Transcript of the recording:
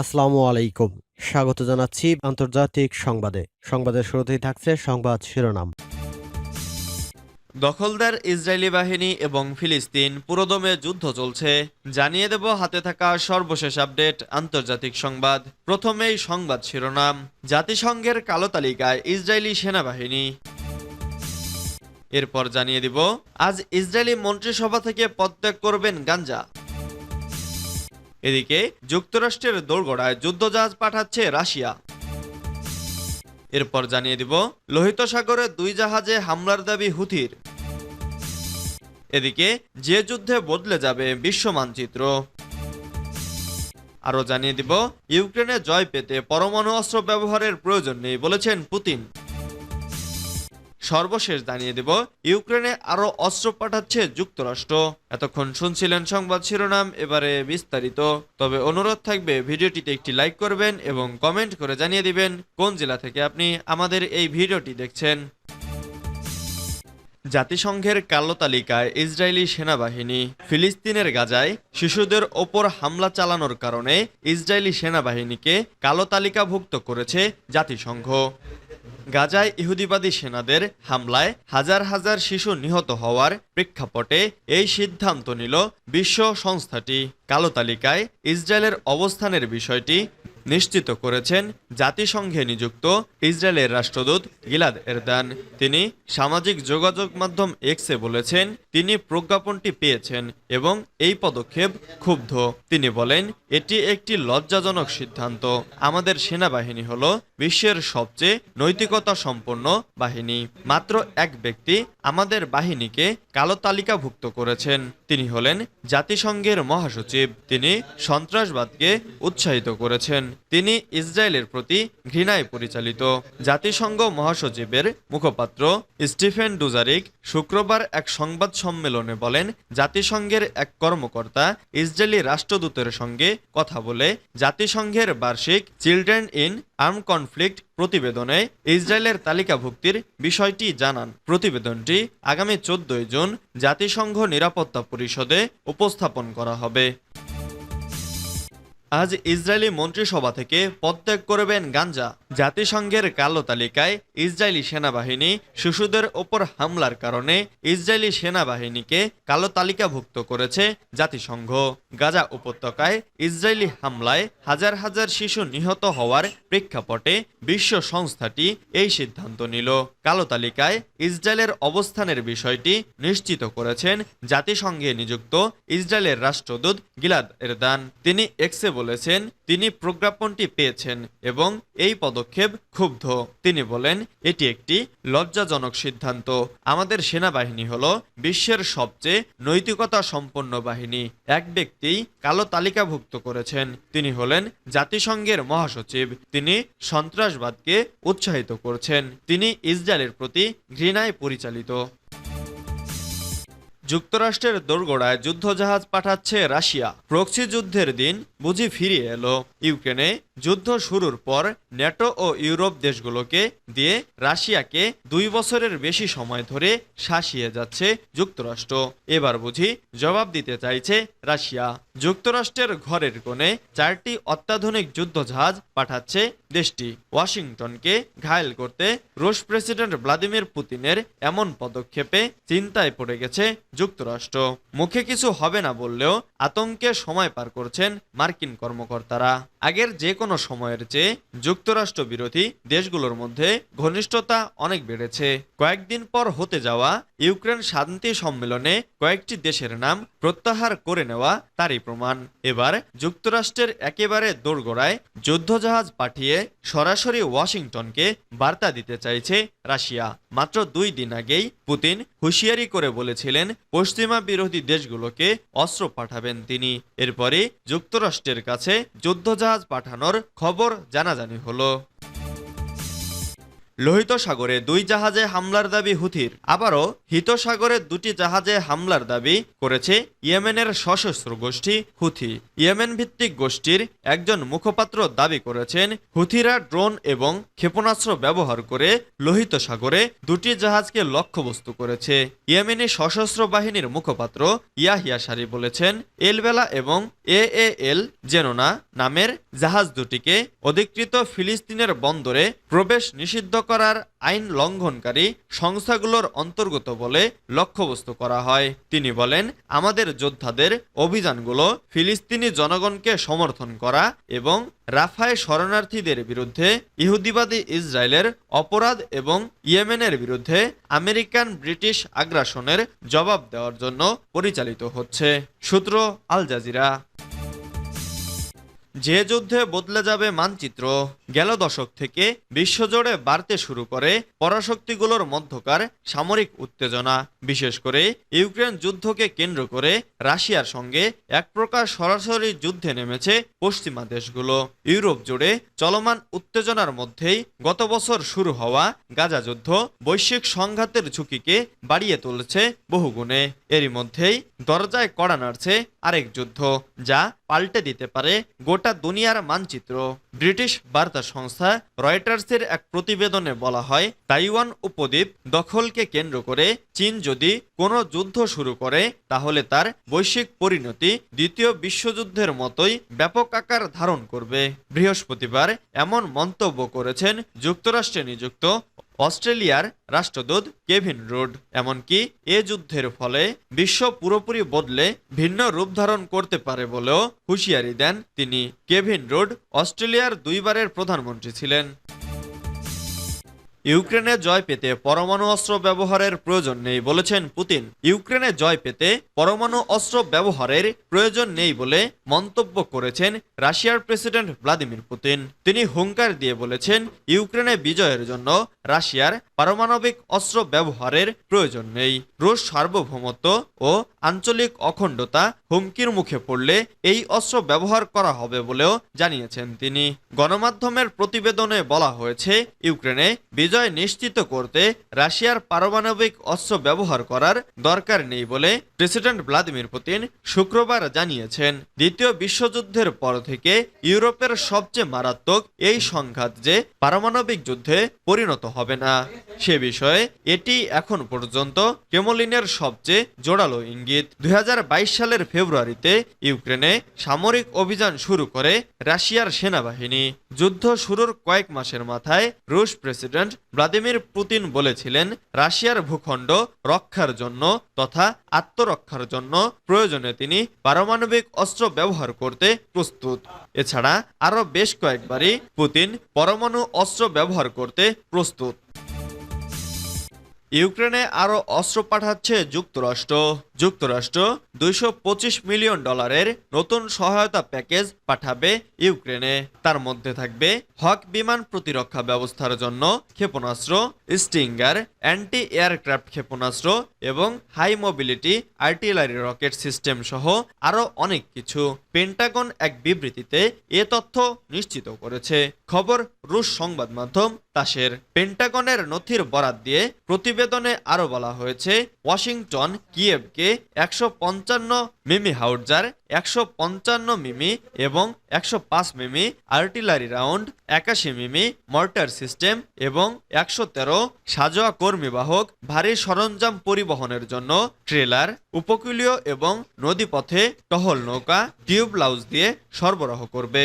আসসালামু আলাইকুম। স্বাগত জানাচ্ছি আন্তর্জাতিক সংবাদে। সংবাদের শুরুতেই থাকছে সংবাদ শিরোনাম। দখলদার ইসরায়েলি বাহিনী এবং ফিলিস্তিন পুরোদমে যুদ্ধ চলছে। জানিয়ে দেব হাতে থাকা সর্বশেষ আপডেট আন্তর্জাতিক সংবাদ। প্রথমেই সংবাদ শিরোনাম। জাতিসংঘের কালো তালিকায় ইসরায়েলি সেনাবাহিনী। এরপর জানিয়ে দিব, আজ ইসরায়েলি মন্ত্রিসভা থেকে পদত্যাগ করবেন গাঞ্জা। এদিকে যুক্তরাষ্ট্রের দোরগোড়ায় যুদ্ধজাহাজ পাঠাচ্ছে রাশিয়া। এরপর জানিয়ে দিব, লোহিত সাগরে দুই জাহাজে হামলার দাবি হুথির। এদিকে যে যুদ্ধে বদলে যাবে বিশ্ব মানচিত্র। আরও জানিয়ে দিব, ইউক্রেনে জয় পেতে পরমাণু অস্ত্র ব্যবহারের প্রয়োজন নেই বলেছেন পুতিন। সর্বশেষ জানিয়ে দেব, ইউক্রেনে আরও অস্ত্র পাঠাচ্ছে যুক্তরাষ্ট্র। এতক্ষণ শুনছিলেন সংবাদ শিরোনাম, এবারে বিস্তারিত। তবে অনুরোধ থাকবে, ভিডিওটিতে একটি লাইক করবেন এবং কমেন্ট করে জানিয়ে দিবেন কোন জেলা থেকে আপনি আমাদের এই ভিডিওটি দেখছেন। জাতিসংঘের কালো তালিকায় ইসরায়েলি সেনাবাহিনী ফিলিস্তিনের গাজায় শিশুদের ওপর হামলা চালানোর কারণে ইসরায়েলি সেনাবাহিনীকে কালো তালিকাভুক্ত করেছে জাতিসংঘ। গাজায় ইহুদিবাদী সেনাদের হামলায় হাজার হাজার শিশু নিহত হওয়ার প্রেক্ষাপটে এই সিদ্ধান্ত নিল বিশ্ব সংস্থাটি। কালো তালিকায় ইসরায়েলের অবস্থানের বিষয়টি নিশ্চিত করেছেন জাতিসংঘে নিযুক্ত ইসরায়েলের রাষ্ট্রদূত গিলাদ এরদান। তিনি সামাজিক যোগাযোগ মাধ্যম এক্সে বলেছেন, তিনি প্রজ্ঞাপনটি পেয়েছেন এবং এই পদক্ষেপ ক্ষুব্ধ। তিনি বলেন, এটি একটি লজ্জাজনক সিদ্ধান্ত। আমাদের সেনাবাহিনী হল বিশ্বের সবচেয়ে নৈতিকতা সম্পন্ন বাহিনী। মাত্র এক ব্যক্তি আমাদের বাহিনীকে কালো তালিকাভুক্ত করেছেন। তিনি হলেন জাতিসংঘের মহাসচিব। তিনি সন্ত্রাসবাদকে উৎসাহিত করেছেন। তিনি ইসরায়েলের প্রতি ঘৃণায় পরিচালিত। জাতিসংঘ মহাসচিবের মুখপাত্র স্টিফেন ডুজারিক শুক্রবার এক সংবাদ সম্মেলনে বলেন, জাতিসংঘের এক কর্মকর্তা ইসরায়েলি রাষ্ট্রদূতের সঙ্গে কথা বলে জাতিসংঘের বার্ষিক চিলড্রেন ইন আর্ম কনফ্লিক্ট প্রতিবেদনে ইসরায়েলের তালিকাভুক্তির বিষয়টি জানান। প্রতিবেদনটি আগামী চোদ্দই জুন জাতিসংঘ নিরাপত্তা পরিষদে উপস্থাপন করা হবে। আজ ইসরায়েলি মন্ত্রিসভা থেকে পদত্যাগ করবেন গাঞ্জা। জাতিসংঘের কালো তালিকায় ইসরায়েলি সেনাবাহিনী শিশুদের ওপর হামলার কারণে ইসরায়েলি সেনাবাহিনীকে কালো তালিকাভুক্ত করেছে জাতিসংঘ। গাজা উপত্যকায় ইসরায়েলি হামলায় হাজার হাজার শিশু নিহত হওয়ার প্রেক্ষাপটে বিশ্ব সংস্থাটি এই সিদ্ধান্ত নিল। কালো তালিকায় ইসরায়েলের অবস্থানের বিষয়টি নিশ্চিত করেছেন জাতিসংঘে নিযুক্ত ইসরায়েলের রাষ্ট্রদূত গিলাদ এরদান। তিনি এক্সে বলেছেন, তিনি প্রজ্ঞাপনটি পেয়েছেন এবং এই পদক্ষেপ ক্ষুব্ধ। তিনি বলেন, এটি একটি লজ্জাজনক সিদ্ধান্ত। আমাদের সেনাবাহিনী হল বিশ্বের সবচেয়ে নৈতিকতা সম্পন্ন বাহিনী। এক ব্যক্তি কালো তালিকাভুক্ত করেছেন। তিনি হলেন জাতিসংঘের মহাসচিব। তিনি সন্ত্রাসবাদকে উৎসাহিত করছেন। তিনি ইসরায়েলের প্রতি ঘৃণায় পরিচালিত। যুক্তরাষ্ট্রের দোরগোড়ায় যুদ্ধজাহাজ পাঠাচ্ছে রাশিয়া। প্রক্সি যুদ্ধের দিন বুঝি ফিরিয়ে এলো। ইউক্রেনে যুদ্ধ শুরুর পর ন্যাটো ও ইউরোপ দেশগুলোকে দিয়ে রাশিয়াকে দুই বছরের বেশি সময় ধরে শাসিয়ে যাচ্ছে যুক্তরাষ্ট্র। এবার বুঝি জবাব দিতে চাইছে রাশিয়া। যুক্তরাষ্ট্রের ঘরের কোণে চারটি অত্যাধুনিক যুদ্ধজাহাজ পাঠাচ্ছে দেশটি। ওয়াশিংটনকে ঘায়েল করতে রুশ প্রেসিডেন্ট ভ্লাদিমির পুতিনের এমন পদক্ষেপে চিন্তায় পড়ে গেছে যুক্তরাষ্ট্র। মুখে কিছু হবে না বললেও আতঙ্কে সময় পার করছেন মার্কিন কর্মকর্তারা। আগের যে কোনো সময়ের চেয়ে যুক্তরাষ্ট্র বিরোধী দেশগুলোর মধ্যে ঘনিষ্ঠতা অনেক বেড়েছে। কয়েকদিন পর হতে যাওয়া ইউক্রেন শান্তি সম্মেলনে কয়েকটি দেশের নাম প্রত্যাহার করে নেওয়া তারই প্রমাণ। এবার যুক্তরাষ্ট্রের একেবারে দোরগোড়ায় যুদ্ধজাহাজ পাঠিয়ে সরাসরি ওয়াশিংটনকে বার্তা দিতে চাইছে রাশিয়া। মাত্র দুই দিন আগেই পুতিন হুঁশিয়ারি করে বলেছিলেন, পশ্চিমা বিরোধী দেশগুলোকে অস্ত্র পাঠাবেন তিনি। এরপরে যুক্তরাষ্ট্রের কাছে যুদ্ধজাহাজ পাঠানোর খবর জানাজানি হলো। লোহিত সাগরে দুই জাহাজে হামলার দাবি হুথির। আবারও হিত সাগরে দুটি জাহাজে হামলার দাবি করেছে ইয়েমেনের সশস্ত্র গোষ্ঠী হুথি। ইয়েমেন ভিত্তিক গোষ্ঠীর একজন মুখপাত্র দাবি করেছেন, হুথিরা ড্রোন এবং ক্ষেপণাস্ত্র ব্যবহার করে লোহিত সাগরে দুটি জাহাজকে লক্ষ্যবস্তু করেছে। ইয়েমেনি সশস্ত্র বাহিনীর মুখপাত্র ইয়াহিয়া সারি বলেছেন, এলবেলা এবং এ এল জেনোনা নামের জাহাজ দুটিকে অধিকৃত ফিলিস্তিনের বন্দরে প্রবেশ নিষিদ্ধ করার আইন লঙ্ঘনকারী সংস্থাগুলোর অন্তর্গত বলে লক্ষ্যবস্তু করা হয়। তিনি বলেন, আমাদের যোদ্ধাদের অভিযানগুলো ফিলিস্তিনি জনগণকে সমর্থন করা এবং রাফায় শরণার্থীদের বিরুদ্ধে ইহুদিবাদী ইসরায়েলের অপরাধ এবং ইয়েমেনের বিরুদ্ধে আমেরিকান ব্রিটিশ আগ্রাসনের জবাব দেওয়ার জন্য পরিচালিত হচ্ছে। সূত্র আল জাজিরা। যে যুদ্ধে বদলে যাবে মানচিত্র গেল দশক থেকে বিশ্বজোড়ে বাড়তে শুরু করে পরাশক্তিগুলোর মধ্যকার সামরিক উত্তেজনা, বিশেষ করে ইউক্রেন যুদ্ধকে কেন্দ্র করে রাশিয়ার সঙ্গে এক প্রকার সরাসরি যুদ্ধে নেমেছে পশ্চিমা দেশগুলো ইউরোপ জুড়ে চলমান উত্তেজনার মধ্যেই গত বছর শুরু হওয়া গাজা যুদ্ধ বৈশ্বিক সংঘাতের ঝুঁকিকে বাড়িয়ে তুলছে বহুগুণে। এরই মধ্যেই দরজায় কড়া নাড়ছে আরেক যুদ্ধ, যা পাল্টে দিতে পারে গোটা দুনিয়ার মানচিত্র। ব্রিটিশ বার্তা সংস্থা রয়টার্সের এক প্রতিবেদনে বলা হয়, তাইওয়ান উপদ্বীপ দখলকে কেন্দ্র করে চীন যদি কোনো যুদ্ধ শুরু করে, তাহলে তার বৈশ্বিক পরিণতি দ্বিতীয় বিশ্বযুদ্ধের মতোই ব্যাপক আকার ধারণ করবে। বৃহস্পতিবার এমন মন্তব্য করেছেন যুক্তরাষ্ট্রে নিযুক্ত অস্ট্রেলিয়ার রাষ্ট্রদূত কেভিন রুড। এমনকি এ যুদ্ধের ফলে বিশ্ব পুরোপুরি বদলে ভিন্ন রূপ ধারণ করতে পারে বলেও হুঁশিয়ারি দেন তিনি। কেভিন রুড অস্ট্রেলিয়ার দুইবারের প্রধানমন্ত্রী ছিলেন। ইউক্রেনে জয় পেতে পরমাণু অস্ত্র ব্যবহারের প্রয়োজন নেই বলেছেন পুতিন। ইউক্রেনে জয় পেতে পরমাণু অস্ত্র ব্যবহারের প্রয়োজন নেই বলে মন্তব্য করেছেন রাশিয়ার প্রেসিডেন্ট ভ্লাদিমির পুতিন। তিনি হুঙ্কার দিয়ে বলেছেন, ইউক্রেনে বিজয়ের জন্য রাশিয়ার পারমাণবিক অস্ত্র ব্যবহারের প্রয়োজন নেই। রুশ সার্বভৌমত্ব ও আঞ্চলিক অখণ্ডতা হুমকির মুখে পড়লে এই অস্ত্র ব্যবহার করা হবে বলেও জানিয়েছেন তিনি। গণমাধ্যমের প্রতিবেদনে বলা হয়েছে, ইউক্রেনে বিজয় নিশ্চিত করতে রাশিয়ার পারমাণবিক অস্ত্র ব্যবহার করার দরকার নেই বলে প্রেসিডেন্ট ভ্লাদিমির পুতিন শুক্রবার জানিয়েছেন, দ্বিতীয় বিশ্বযুদ্ধের পর থেকে ইউরোপের সবচেয়ে মারাত্মক এই সংঘাত যে পারমাণবিক যুদ্ধে পরিণত হবে না। সে বিষয়ে এটি এখন পর্যন্ত কেমলিনের সবচেয়ে জোরালো ইঙ্গিত। দুই হাজার বাইশ সালের ফেব্রুয়ারিতে ইউক্রেনে সামরিক অভিযান শুরু করে রাশিয়ার সেনাবাহিনী। যুদ্ধ শুরুর কয়েক মাসের মাথায় রুশ প্রেসিডেন্ট ভ্লাদিমির পুতিন বলেছিলেন, রাশিয়ার ভূখণ্ড রক্ষার জন্য তথা আত্মরক্ষার জন্য প্রয়োজনে তিনি পারমাণবিক অস্ত্র ব্যবহার করতে প্রস্তুত। এছাড়া আরও বেশ কয়েকবারই পুতিন পরমাণু অস্ত্র ব্যবহার করতে প্রস্তুত। ইউক্রেনে আরও অস্ত্র পাঠাচ্ছে যুক্তরাষ্ট্র। যুক্তরাষ্ট্র দুইশো পঁচিশ মিলিয়ন ডলারের নতুন সহায়তা প্যাকেজ পাঠাবে ইউক্রেনে। তার মধ্যে থাকবে হক বিমান প্রতিরক্ষা ব্যবস্থার জন্য ক্ষেপণাস্ত্র, স্টিঙ্গার অ্যান্টি এয়ারক্রাফট ক্ষেপণাস্ত্র এবং high mobility artillery rocket system সহ আরও অনেক কিছু। পেন্টাগন এক বিবৃতিতে এ তথ্য নিশ্চিত করেছে। খবর রুশ সংবাদ মাধ্যম তাসের। পেন্টাগনের নথির বরাত দিয়ে প্রতিবেদনে আরও বলা হয়েছে, ওয়াশিংটন, কিয়েভকে একশো পঞ্চান্ন মিমি হাউটজার একশো পঞ্চান্ন মিমি এবং একশো পাঁচ মিমি আর্টিলারি রাউন্ড, একাশি মিমি মর্টার সিস্টেম এবং একশো তেরো সাজোয়া কর্মীবাহক ভারী সরঞ্জাম পরিবহনের জন্য ট্রেলার, উপকূলীয় এবং নদীপথে টহল নৌকা, টিউব লাউজ দিয়ে সরবরাহ করবে।